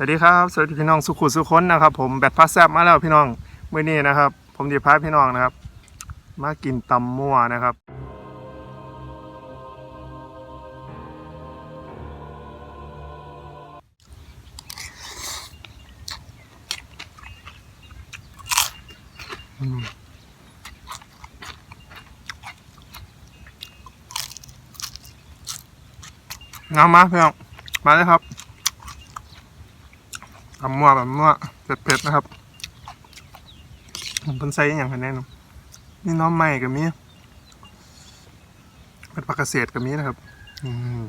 สวัสดีครับสวัสดีพี่น้องสุขุสุขนนะครับ ผมแบทพัสแซบมาแล้วพี่น้องเมื่อนี้นะครับ ผมจะพาพี่น้องนะครับ มากินตำมั่วนะครับอืมามาพี่องมาเลยครับ ตำมั่วแบบมั่วเผ็ดๆนะครับผมเป็นไซส์อย่างคะแนนนี่น้องใหม่กับมีเป็นปลากเกษตรกับมีนะครับอืม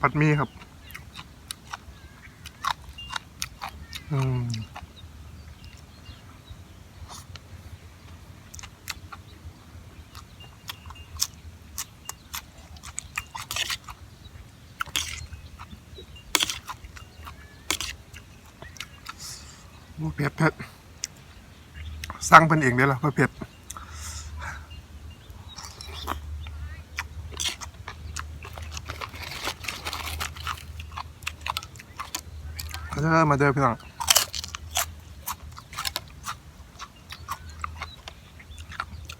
ผัดมีครับ อืม โอ้เผ็ดเผ็ดสั่งเป็นเองได้หรอเพราะเผ็ดเด้อมาเด้อพี่น้อง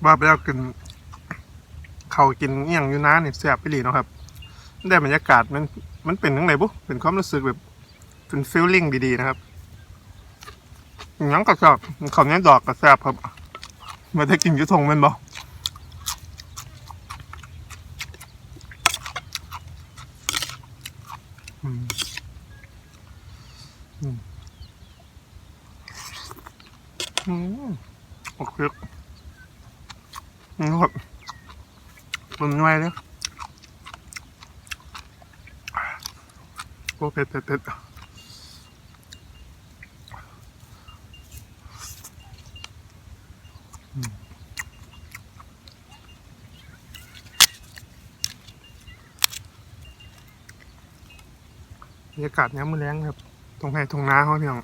ว่าไปแล้วกินเขากินเอียงอยู่น้านี่แซ่บไปหลีเนาะครับ ได้บรรยากาศมันมันเป็นทั้งไหนบุเป็นความรู้สึกแบบเป็นฟีลลิ่งดีๆนะครับ ยังกระชอบเขาเนี้ยดอกกระแซบครับมาได้กินยุทงแมันบ่อืมอืมอืมโอเคนี่ครับมันน่วยเลยโอ้เผ็ดเผ็ดเผ็ด บรรยากาศเนี้ยมือแรงครับ ตรงไหนตรงน้าเขาพี่น้อง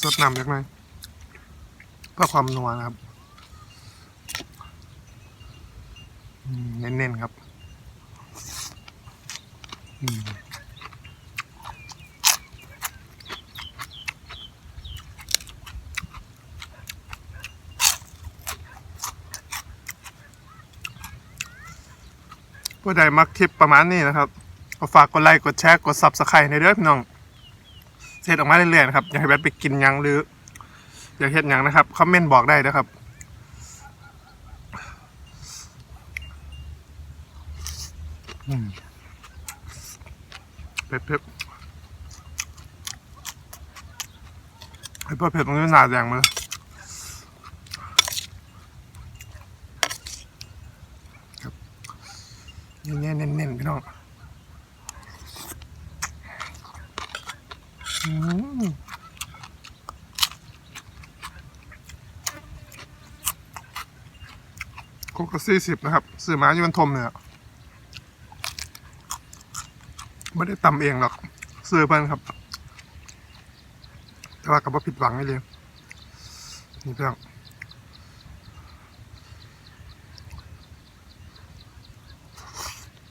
สดน้ำเล็กน้อยเพื่อความนัวนะครับเน้นๆครับ อืม ผู้ใดมักคลิปประมาณนี้นะครับก็ฝากกดไลค์กดแชร์กดซับสไครต์ในเด้อพี่น้องเสร็จออกมาเรื่อยๆนะครับอยากให้แบทไปกินยังหรืออยากเห็นยังนะครับคอมเมนต์บอกได้นะครับเผ็ดเผ็ดไอ้พื่อเผ็ดตรงนี้หนาแดงมาเลย นี่เน้นๆเน้นๆพี่น้องอืมโคกสี่สิบนะครับ ซื้อมาอยู่บนทมเนี่ยไม่ได้ตำเองหรอกซื้อเพิ่นครับ แต่ว่ากับว่าผิดหวังไม่เลยนี่พี่อืม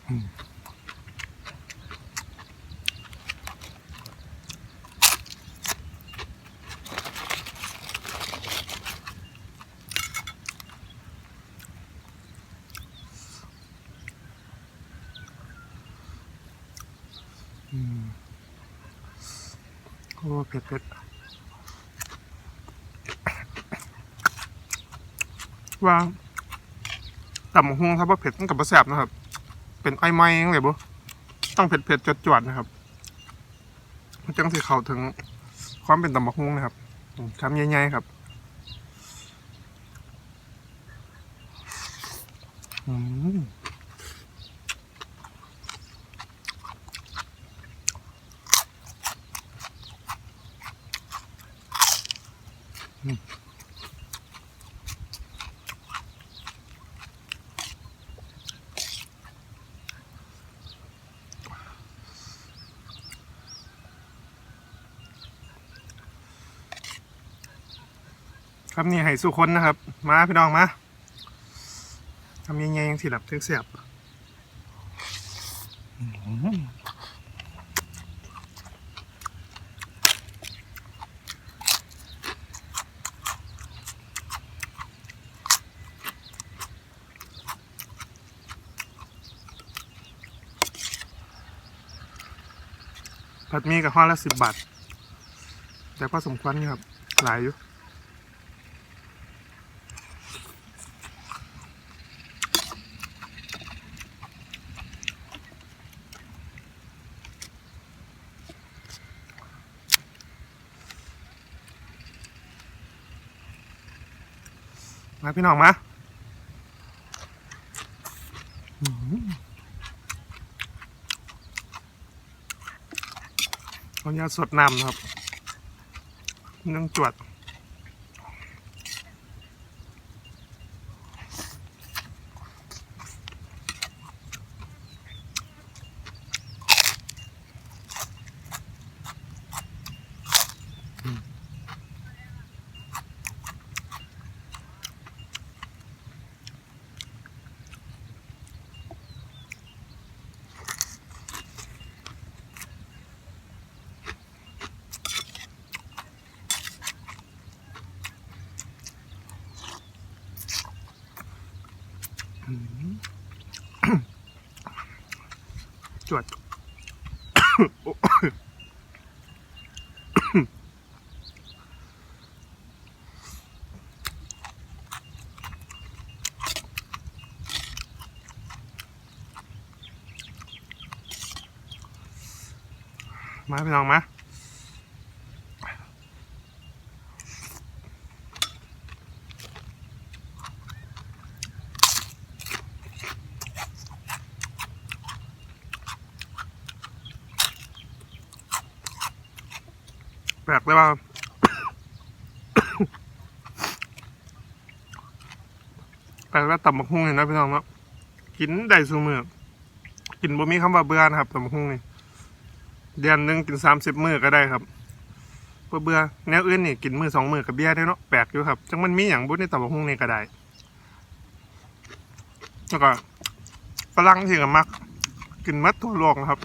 โอ้เผ็ดเผ็ดว่าต่ำหงครับว่าเผ็ดมันกับประแสบนะครับ เป็นไอไม้ยังไงบุต้องเผ็ดเผ็ดจวดๆนะครับมันจังสิเข้าถึงความเป็นตำบักฮุงนะครับคำใหญ่ๆครับอืม ครับนี่ให้สุคนนะครับ มาพี่น้องมาทำยังไงยังสิหลับเสียบผัดหมีกับห่อละสิบบาท แต่ก็สมควรอยู่ครับ หลายอยู่ มาพี่น้องมาอื้อหือขออนุญาตสดน้ำครับนั่งจวด จวดมาพี่น้องมา แปลกเลยว่าแปลกว่าตำบักหุ่งเนี่ยนะพี่น้องเนาะกินได้สูมือกินบ่มีคำว่าเบื่อนะครับตำบักหุ่งนี่เดือนหนึ่งกินสามสิบมื้อก็ได้ครับเบื่อเบื่อแนวอื่นนี่กินมื้อสองมื้อกับเบี้ยได้เนาะแปลกอยู่ครับจังมันมีอย่างบุญในตำบักหุ่งนี่ก็ได้แล้วก็ฝรั่งที่ก็มัก กินมัดทั่วโลกนะครับ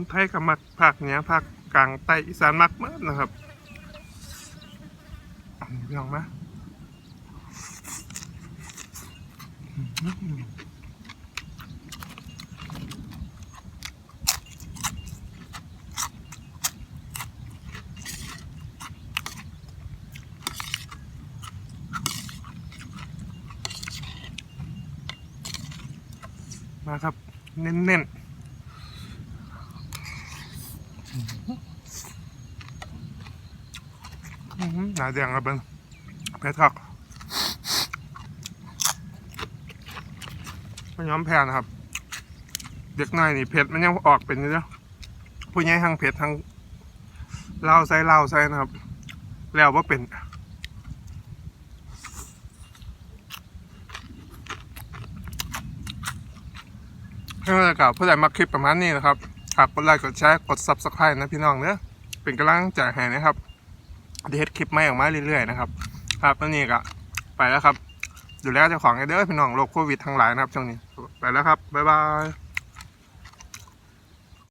คนไทยกับมักภาคเหนี้ยภาคกลางใต้อีสานมักมื่อนะครับพี่น้องมามาครับ เน้นๆ หนาแดงครับเป็นเพชรทักไม่ย้อมแพ้นะครับ เด็กน้อยนี่เพชรมันยังออกเป็นอยู่เนาะผู้ใหญ่ทั้งเพชรทั้งเล้าใส่เล้าใส่นะครับ แล้วว่าเป็นเพื่อนกับผู้ใดมาคลิปประมาณนี้นะครับ ฝากกดไลค์กดแชร์กด subscribe นะพี่น้องเนอะเป็นกำลังใจให้นะครับเดี๋ยวคลิปใหม่ออกมาเรื่อยๆนะครับ ครับตอนนี้ก็ไปแล้วครับ ดูแลเจ้าของไอเด้อพี่น้องโรคโควิดทั้งหลายนะครับช่วงนี้ไปแล้วครับบ๊ายบาย